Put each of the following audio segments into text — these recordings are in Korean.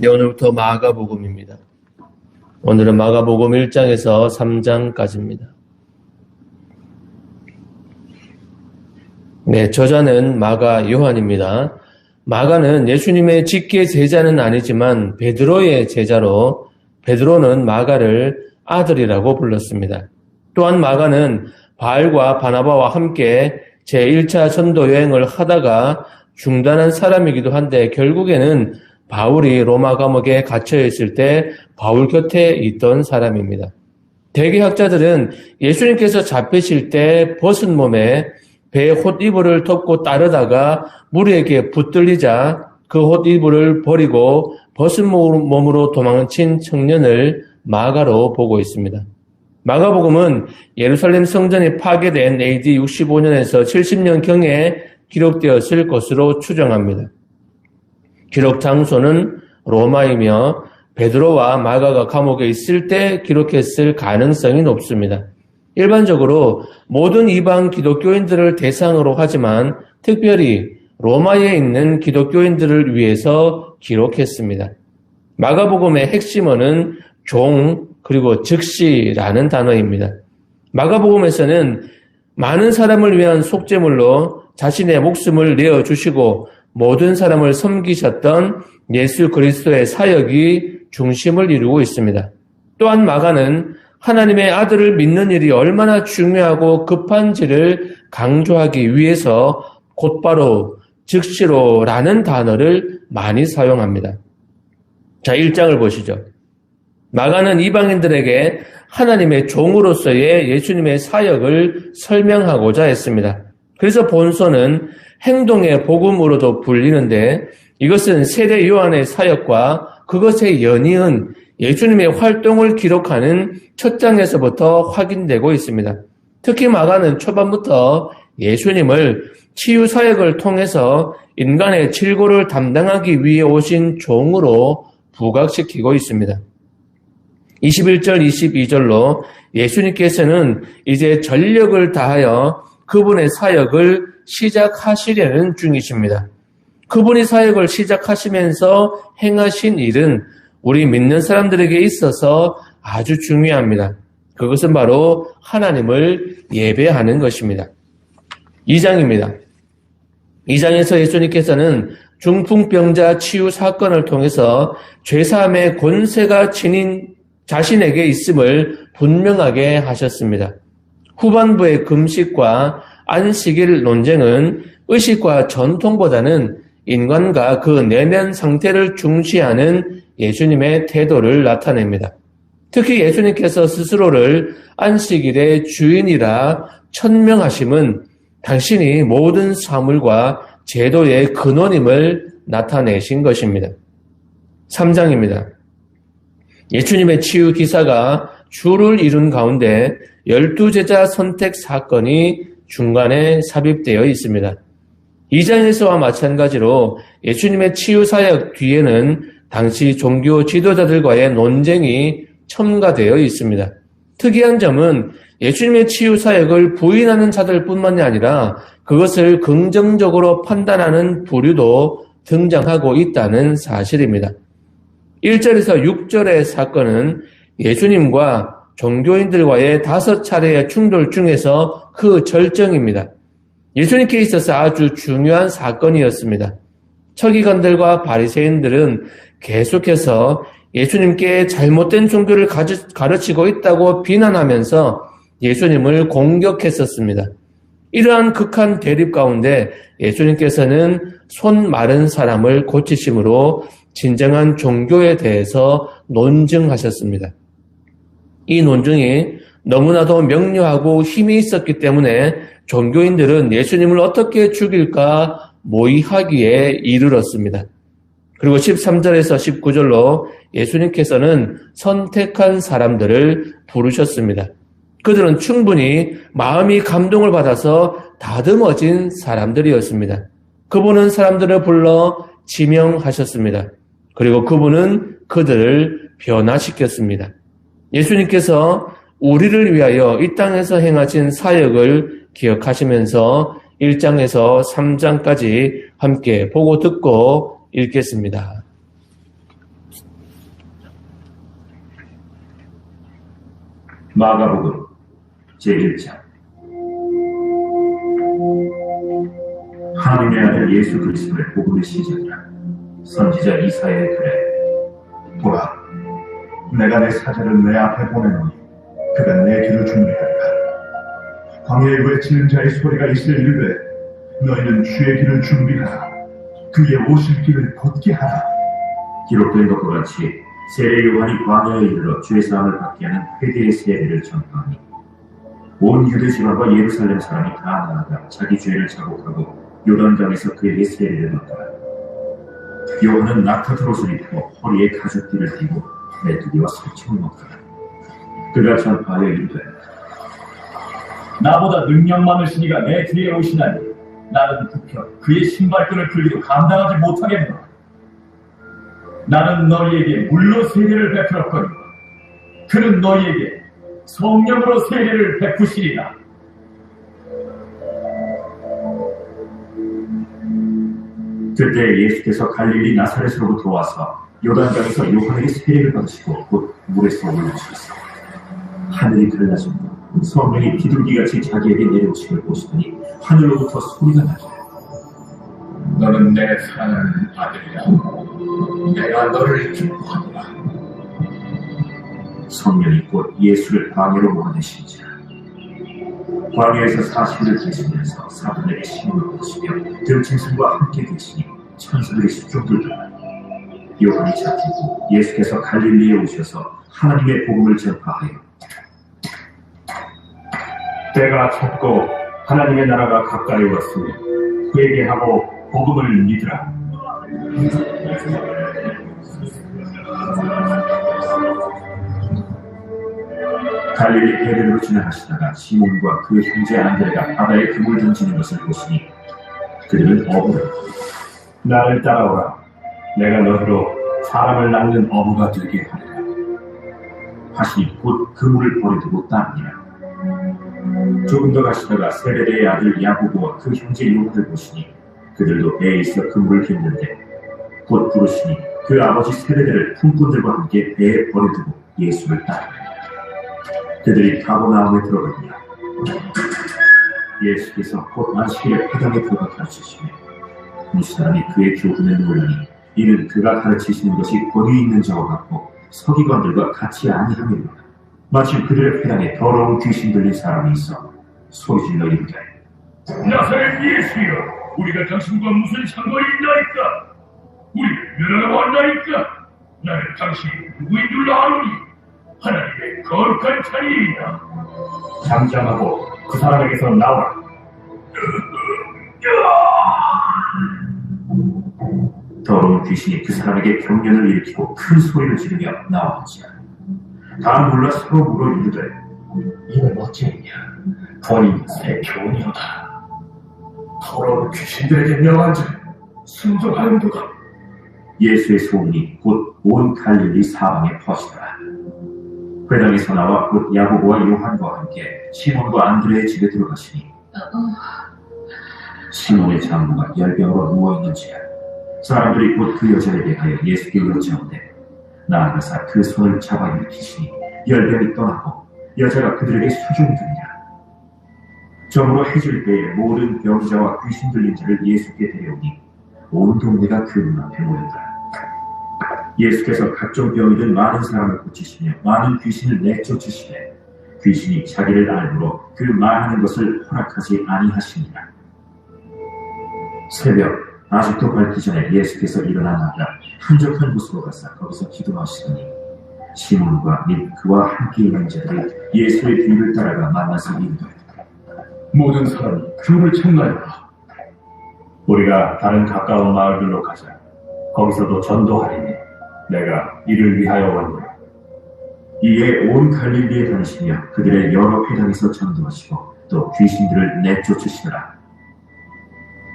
네, 오늘부터 마가복음입니다. 오늘은 마가복음 1장에서 3장까지입니다. 네, 저자는 마가 요한입니다. 마가는 예수님의 직계 제자는 아니지만 베드로의 제자로 베드로는 마가를 아들이라고 불렀습니다. 또한 마가는 바알과 바나바와 함께 제1차 전도 여행을 하다가 중단한 사람이기도 한데 결국에는 바울이 로마 감옥에 갇혀 있을 때 바울 곁에 있던 사람입니다. 대개학자들은 예수님께서 잡히실 때 벗은 몸에 배에 헛이불을 덮고 따르다가 무리에게 붙들리자 그 헛이불을 버리고 벗은 몸으로 도망친 청년을 마가로 보고 있습니다. 마가복음은 예루살렘 성전이 파괴된 AD 65년에서 70년경에 기록되었을 것으로 추정합니다. 기록 장소는 로마이며 베드로와 마가가 감옥에 있을 때 기록했을 가능성이 높습니다. 일반적으로 모든 이방 기독교인들을 대상으로 하지만 특별히 로마에 있는 기독교인들을 위해서 기록했습니다. 마가복음의 핵심어는 종 그리고 즉시라는 단어입니다. 마가복음에서는 많은 사람을 위한 속죄물로 자신의 목숨을 내어 주시고 모든 사람을 섬기셨던 예수 그리스도의 사역이 중심을 이루고 있습니다. 또한 마가는 하나님의 아들을 믿는 일이 얼마나 중요하고 급한지를 강조하기 위해서 곧바로 즉시로 라는 단어를 많이 사용합니다. 자, 1장을 보시죠. 마가는 이방인들에게 하나님의 종으로서의 예수님의 사역을 설명하고자 했습니다. 그래서 본서는 행동의 복음으로도 불리는데 이것은 세례 요한의 사역과 그것의 연이은 예수님의 활동을 기록하는 첫 장에서부터 확인되고 있습니다. 특히 마가는 초반부터 예수님을 치유 사역을 통해서 인간의 칠고를 담당하기 위해 오신 종으로 부각시키고 있습니다. 21절, 22절로 예수님께서는 이제 전력을 다하여 그분의 사역을 시작하시려는 중이십니다. 그분이 사역을 시작하시면서 행하신 일은 우리 믿는 사람들에게 있어서 아주 중요합니다. 그것은 바로 하나님을 예배하는 것입니다. 2장입니다. 2장에서 예수님께서는 중풍병자 치유 사건을 통해서 죄사함의 권세가 지닌 자신에게 있음을 분명하게 하셨습니다. 후반부의 금식과 안식일 논쟁은 의식과 전통보다는 인간과 그 내면 상태를 중시하는 예수님의 태도를 나타냅니다. 특히 예수님께서 스스로를 안식일의 주인이라 천명하심은 당신이 모든 사물과 제도의 근원임을 나타내신 것입니다. 3장입니다. 예수님의 치유 기사가 주를 이룬 가운데 열두 제자 선택 사건이 중간에 삽입되어 있습니다. 2장에서와 마찬가지로 예수님의 치유 사역 뒤에는 당시 종교 지도자들과의 논쟁이 첨가되어 있습니다. 특이한 점은 예수님의 치유 사역을 부인하는 자들뿐만이 아니라 그것을 긍정적으로 판단하는 부류도 등장하고 있다는 사실입니다. 1절에서 6절의 사건은 예수님과 종교인들과의 다섯 차례의 충돌 중에서 그 절정입니다. 예수님께 있어서 아주 중요한 사건이었습니다. 처기관들과 바리새인들은 계속해서 예수님께 잘못된 종교를 가르치고 있다고 비난하면서 예수님을 공격했었습니다. 이러한 극한 대립 가운데 예수님께서는 손 마른 사람을 고치심으로 진정한 종교에 대해서 논증하셨습니다. 이 논증이 너무나도 명료하고 힘이 있었기 때문에 종교인들은 예수님을 어떻게 죽일까 모의하기에 이르렀습니다. 그리고 13절에서 19절로 예수님께서는 선택한 사람들을 부르셨습니다. 그들은 충분히 마음이 감동을 받아서 다듬어진 사람들이었습니다. 그분은 사람들을 불러 지명하셨습니다. 그리고 그분은 그들을 변화시켰습니다. 예수님께서 우리를 위하여 이 땅에서 행하신 사역을 기억하시면서 1장에서 3장까지 함께 보고 듣고 읽겠습니다. 마가복음 제1장 하나님의 아들 예수 그리스도의 복음의 시작이라 선지자 이사의 글에 내가 내 사자를 내 앞에 보내노니 그가 내 길을 준비하리라. 광야에 외치는 자의 소리가 있을 일에 너희는 주의 길을 준비하라. 그의 오실 길을 곧게 하라. 기록된 것과 같이 세례 요한이 광야에 이르러 죄 사함을 받게 하는 회개의 세례를 전파하니 온 유대 지방과 예루살렘 사람이 다 나아가 자기 죄를 자복하고 요단강에서 그에게 세례를 받더라. 요한은 낙타트 옷을 입고 허리에 가죽띠를 띠고 메뚜기와 새총을 먹더라. 그가 전파하여 이르되 나보다 능력 많으시니가 내 뒤에 오시나니 나는 굽혀 그의 신발끈을 풀기도 감당하지 못하겠노라. 나는 너희에게 물로 세례를 베풀었거니와 그는 너희에게 성령으로 세례를 베푸시리라. 그때 예수께서 갈릴리 나사렛으로부터 와서 요단강에서 요한에게 세례를 받으시고 곧 물에서 올라오셨어요. 하늘이 갈라지고 성령이 비둘기같이 자기에게 내려오심을 보시더니 하늘로부터 소리가 나기를 너는 내 사랑하는 아들이라. 내가 너를 기뻐하노라. 성령이 곧 예수를 광야로 모아내신지라 광야에서 40일을 계시면서 사람들에게 신음을 보시며 등짐승과 함께 계시니 천사들이 수종들더라 요한이 잡히고 예수께서 갈릴리에 오셔서 하나님의 복음을 전파하여 때가 찼고 하나님의 나라가 가까이 왔으니 회개하고 복음을 믿으라. 갈릴리 해변으로 지나가시다가 시몬과 그 형제 안드레가 바다에 금을 던지는 것을 보시니 그들은 어부를 나를 따라오라. 내가 너희로 사람을 낳는 어부가 되게 하리라. 하시니 곧 그물을 버려두고 따르니라. 조금 더 가시다가 세베대의 아들 야고보와 그 형제 요한을 보시니 그들도 배에 있어 그물을 휘는데 곧 부르시니 그 아버지 세베대를 품꾼들과 함께 배에 버려두고 예수를 따르니라. 그들이 가보나움에 들어가니라. 예수께서 곧 안식일에 회당에 들어가 가르치시며 무슨 사람이 그의 교훈에 놀라니 이는 그가 가르치시는 것이 권위 있는 자와 같고 서기관들과 같이 아니함이로다 마침 그들의 회당에 더러운 귀신 들린 사람이 있어 소리질러 이르되 나사렛 예수여, 우리가 당신과 무슨 상관이 있나이까? 우리를 멸하러 왔나이까? 나는 당신이 누구인 줄 아노니 하나님의 거룩한 자리이다. 잠잠하고 그 사람에게서 나오라. 더러운 귀신이 그 사람에게 경련을 일으키고 큰 소리를 지르며 나왔지라 다 몰라 서로 물어 이르되 이는 어찌했냐? 본인 새 교훈이로다. 더러운 귀신들에게 명한 자, 순종하는도다. 예수의 소문이 곧 온 갈릴리 사방에 퍼지더라. 회당에서 나와 곧 야고보와 요한과 함께 시몬과 안드레의 집에 들어가시니 시몬의 장부가 열병으로 누워있는지라 사람들이 곧 그 여자에 대하여 예수께 여짜오되 나아가사 그 손을 잡아 일으키시니 열병이 떠나고 여자가 그들에게 수종되니라 점으로 해질 때에 모든 병자와 귀신 들린 자를 예수께 데려오니 온 동네가 그 눈앞에 모였더라 예수께서 각종 병이 든 많은 사람을 고치시며 많은 귀신을 내쫓으시되 귀신이 자기를 알므로 그 말하는 것을 허락하지 아니하시니라. 새벽 아직도 밝기 전에 예수께서 일어나 나가 한적한 곳으로 가서 거기서 기도하시더니 시몬과 및 그와 함께 있는 자들이 예수의 뒤를 따라가 만나서 이르되 모든 사람이 주를 찾나이다. 우리가 다른 가까운 마을들로 가자. 거기서도 전도하리니 내가 이를 위하여 왔노라. 이에 온 갈릴리에 다니시며 그들의 여러 회당에서 전도하시고 또 귀신들을 내쫓으시더라.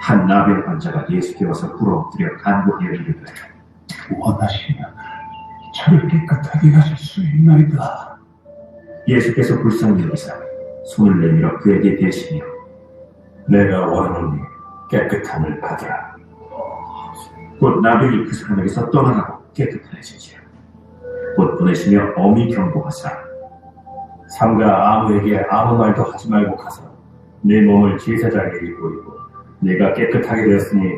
한 나병 환자가 예수께 와서 꿇어 엎드려 간구하여 이르되 원하시면 저를 깨끗하게 하실 수 있나이다. 예수께서 불쌍히 여기사 손을 내밀어 그에게 대시며 내가 원하노니 깨끗함을 받으라. 곧 나병이 그 사람에게서 떠나가고 깨끗해지지라. 곧 보내시며 어미 경고하사 삼가 아무에게 아무 말도 하지 말고 가서 내 몸을 제사장에게 보이고 내가 깨끗하게 되었으니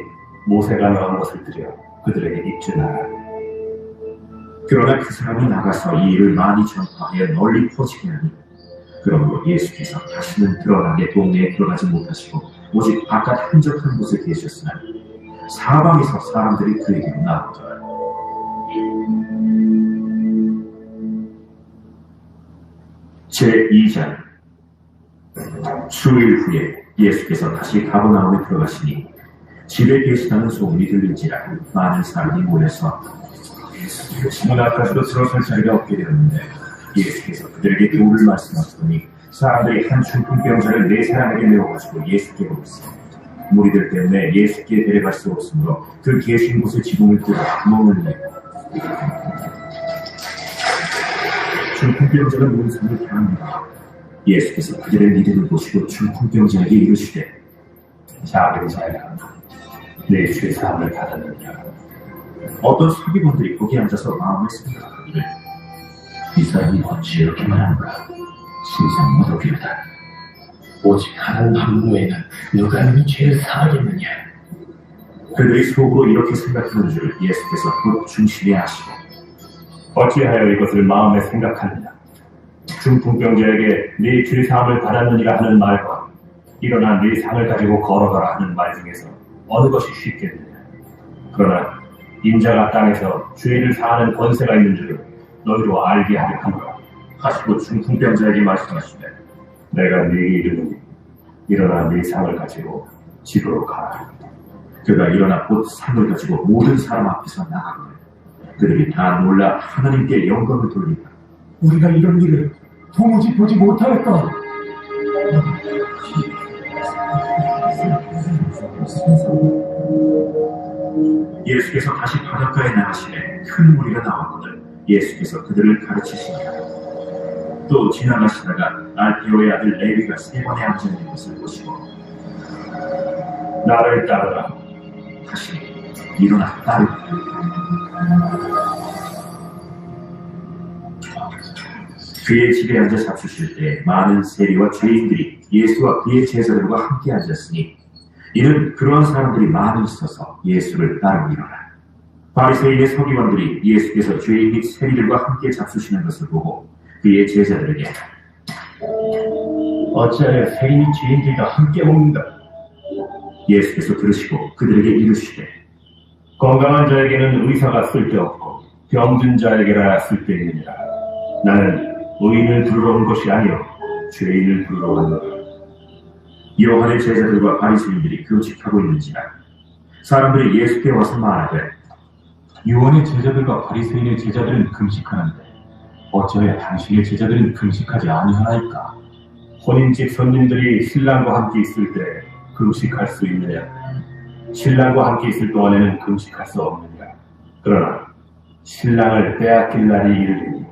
모세가 명한 것을 드려 그들에게 입주하라. 그러나 그 사람이 나가서 이 일을 많이 전파하여 널리 퍼지게 하니 그러므로 예수께서 다시는 드러나게 동네에 들어가지 못하시고 오직 바깥 한적한 곳에 계셨으나 사방에서 사람들이 그에게로 나오더라 제2장 수일 후에 예수께서 다시 가버나움에 들어가시니 집에 계시다는 소문이 들린지라 많은 사람이 모여서 문 앞까지도 들어설 자리가 없게 되었는데 예수께서 그들에게 교훈을 말씀하시더니 사람들이 한 중풍병자를 네 사람에게 메워가지고 예수께 오셨습니다. 무리들 때문에 예수께 데려갈 수 없으므로 그 계신 곳에 지붕을 뚫어 구멍을 내고 중풍병자가 문상을 향합니다. 예수께서 그들의 믿음을 보시고 중풍병자에게 이르시되 작은 자야 내 죄 사함을 받았느냐 어떤 사기꾼들이 거기 앉아서 마음을 생각하기를 이 사람이 어찌 이렇게 말하는가? 신성 모독이다? 오직 하나님 한 외에는 누가 너희 죄를 사하겠느냐? 그들이 속으로 이렇게 생각하는 줄 예수께서 곧 중심에 하시고 어찌하여 이것을 마음에 생각하느냐 중풍병자에게 네 죄 사함을 받았느니라 하는 말과 일어나 네 상을 가지고 걸어가라 하는 말 중에서 어느 것이 쉽겠느냐? 그러나 인자가 땅에서 죄를 사하는 권세가 있는 줄을 너희로 알게 하려 함이라 하시고 중풍병자에게 말씀하시되 내가 네게 이르노니 일어나 네 상을 가지고 집으로 가라. 그가 일어나 곧 상을 가지고 모든 사람 앞에서 나가고 그들이 다 놀라 하나님께 영광을 돌리고 우리가 이런 일을 도무지 보지 못하였다. 예수께서 다시 바닷가에 나가시에 큰 무리가 나왔거늘 예수께서 그들을 가르치시니라. 또 지나가시다가 알피오의 아들 레위가 세 번에 앉아 있는 것을 보시고 나를 따르라. 다시 일어나 따르고 그의 집에 앉아 잡수실 때 많은 세리와 죄인들이 예수와 그의 제자들과 함께 앉았으니 이는 그러한 사람들이 많이 있어서 예수를 일어나 바리새인의 서기관들이 예수께서 죄인 및 세리들과 함께 잡수시는 것을 보고 그의 제자들에게 어찌하여 세인이 죄인들과 함께 먹는다 예수께서 들으시고 그들에게 이르시되 건강한 자에게는 의사가 쓸데없고 병든 자에게나 쓸데있느니라. 나는 의인을 부르러 온 것이 아니요 죄인을 부르러 왔노라. 요한의 제자들과 바리새인들이 교직하고 있는지라 사람들이 예수께 와서 말하되 요한의 제자들과 바리새인의 제자들은 금식하는데 어찌하여 당신의 제자들은 금식하지 아니하나이까? 혼인집 손님들이 신랑과 함께 있을 때 금식할 수 있느냐? 신랑과 함께 있을 동안에는 금식할 수 없느냐? 그러나 신랑을 빼앗길 날이 이르리니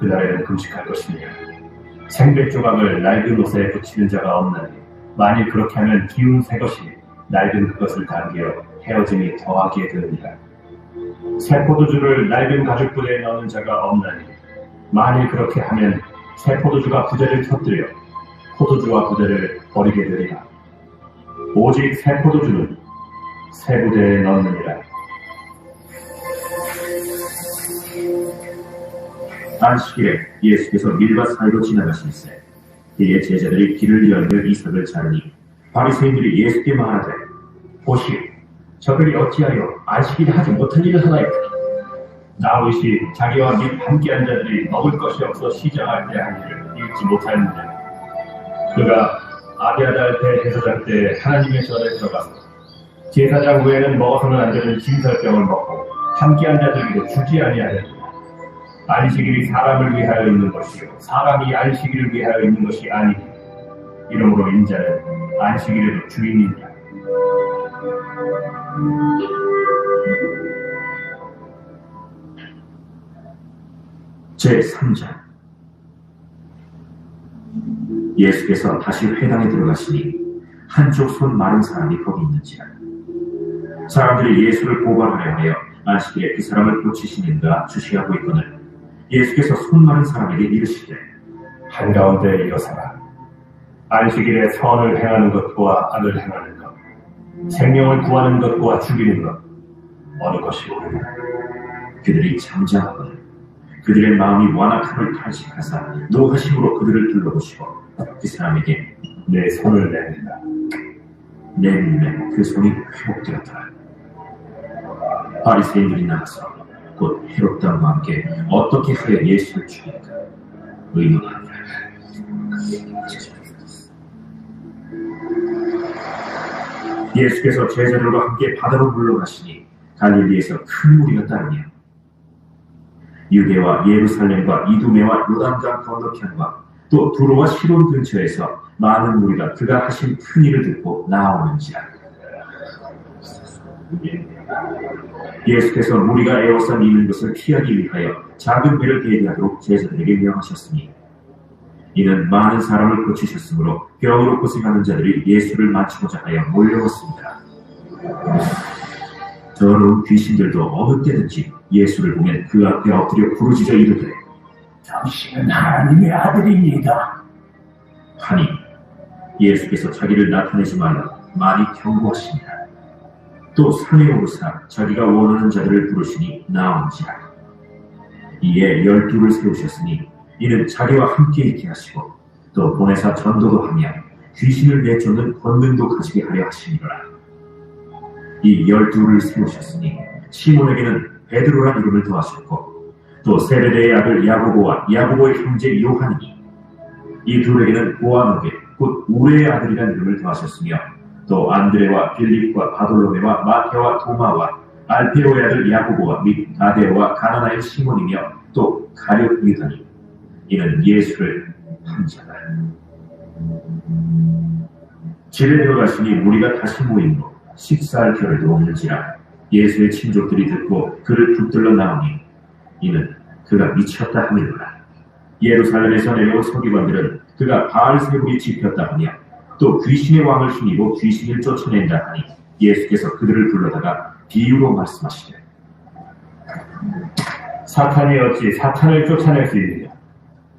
그날에는 금식할 것이니라. 생백 조각을 낡은 옷에 붙이는 자가 없나니 만일 그렇게 하면 기운 새 것이 낡은 그것을 당겨 헤어짐이 더하게 되느니라. 새 포도주를 낡은 가죽부대에 넣는 자가 없나니 만일 그렇게 하면 새 포도주가 부대를 터뜨려 포도주와 부대를 버리게 되리라. 오직 새 포도주는 새 부대에 넣느니라. 안식일에 예수께서 밀밭 사이로 지나가실세 그의 제자들이 길을 열며 이삭을 자르니 바리새인들이 예수께 말하되 보시오, 저들이 어찌하여 안식일에 하지 못한 일을 하나이까? 다윗이 자기와 및 함께한 자들이 먹을 것이 없어 시장할 때 한 일을 읽지 못하였느냐? 그가 아비아달 대제사장 때 하나님의 전에 들어가서 제사장 외에는 먹어서는 안 되는 진설병을 먹고 함께한 자들에게도 주지 아니하였느냐? 안식일이 사람을 위하여 있는 것이요. 사람이 안식일을 위하여 있는 것이 아니니 이러므로 인자는 안식일에도 주인이니라. 제3장 예수께서 다시 회당에 들어가시니 한쪽 손 마른 사람이 거기 있는지라. 사람들이 예수를 고발하려 하여 안식일에 그 사람을 고치시는가 주시하고 있거늘 예수께서 손 마른 사람에게 이르시되 한가운데 일어서라. 안식일에 선을 행하는 것과 악을 행하는 것, 생명을 구하는 것과 죽이는 것, 어느 것이 옳으냐? 그들이 잠잠하거든 그들의 마음이 완악함을 탄식하사 노하심으로 그들을 둘러보시고 그 사람에게 내 손을 내밀라. 내 눈에 그 손이 회복되었더라. 바리새인들이 나가서 곧 헤롯당과 함께 어떻게 하여 예수를 죽일까 의논하니라. 예수께서 제자들과 함께 바다로 물러가시니 갈릴리에서 큰 무리가 따르며 유대와 예루살렘과 이두메와 요단강 건너편과 또 두로와 시론 근처에서 많은 무리가 그가 하신 큰 일을 듣고 나오는지라. 예수께서 무리가 에워싸 미는 것을 피하기 위하여 작은 배를 대비하도록 제자들에게 명하셨으니 이는 많은 사람을 고치셨으므로 병으로 고생하는 자들이 예수를 맞추고자 하여 몰려왔습니다. 더러운 귀신들도 어느 때든지 예수를 보면 그 앞에 엎드려 부르짖어 이르되 당신은 하나님의 아들입니다. 하니 예수께서 자기를 나타내지 말라 많이 경고하십니다. 또 산에 오르사 자기가 원하는 자들을 부르시니 나온지라. 이에 열두를 세우셨으니 이는 자기와 함께 있게 하시고 또 보내사 전도도 하며 귀신을 내쫓는 권능도 가지게 하려 하시니라. 이 열두를 세우셨으니 시몬에게는 베드로란 이름을 더하셨고 또 세베대의 아들 야고보와 야고보의 형제 요한이니 이 둘에게는 보아노게 곧 우레의 아들이라는 이름을 더하셨으며 또 안드레와 빌립과 바돌로메와 마테와 도마와 알페오의 아들 야고보와 및 다데오와 가나나의 시몬이며 또 가룟 유다니 이는 예수를 한 자다. 집에 들어가시니 우리가 다시 모임으로 식사할 겨를도 없는지라 예수의 친족들이 듣고 그를 붙들러 나오니 이는 그가 미쳤다 하밀로라. 예루살렘에서 내려온 서기관들은 그가 바알세불이 집혔다 하며 또 귀신의 왕을 힘입어 귀신을 쫓아낸다 하니 예수께서 그들을 불러다가 비유로 말씀하시되 사탄이 어찌 사탄을 쫓아낼 수 있느냐?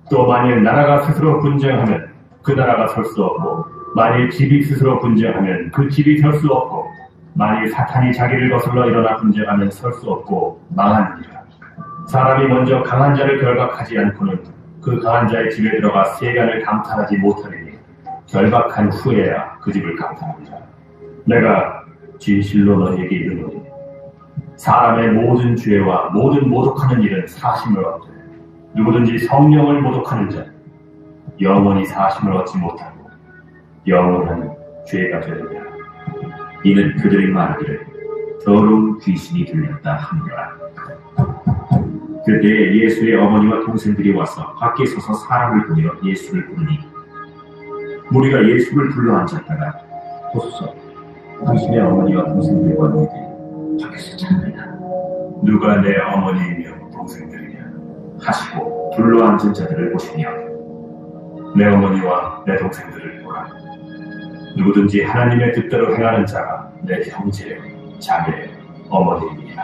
또 만일 나라가 스스로 분쟁하면 그 나라가 설 수 없고 만일 집이 스스로 분쟁하면 그 집이 설 수 없고 만일 사탄이 자기를 거슬러 일어나 분쟁하면 설 수 없고 망하느니라. 사람이 먼저 강한 자를 결박하지 않고는 그 강한 자의 집에 들어가 세간을 강탈하지 못하리니 결박한 후에야 그 집을 강탈하리라. 내가 진실로 너희에게 이르노니 사람의 모든 죄와 모든 모독하는 일은 사심을 얻되 누구든지 성령을 모독하는 자 영원히 사심을 얻지 못하고 영원한 죄가 되느냐 이는 그들이 말하기를 더러운 귀신이 들렸다 하니라. 그때 예수의 어머니와 동생들이 와서 밖에 서서 사람을 보내어 예수를 부르니 무리가 예수를 불러 앉았다가 보소서. 당신의 어머니와 동생들과 너희들이 밖에서 찾느냐 누가 내 어머니이며 동생들이냐? 하시고 둘러 앉은 자들을 보시며 내 어머니와 내 동생들을 보라. 누구든지 하나님의 뜻대로 행하는 자가 내 형제, 자매, 어머니이니라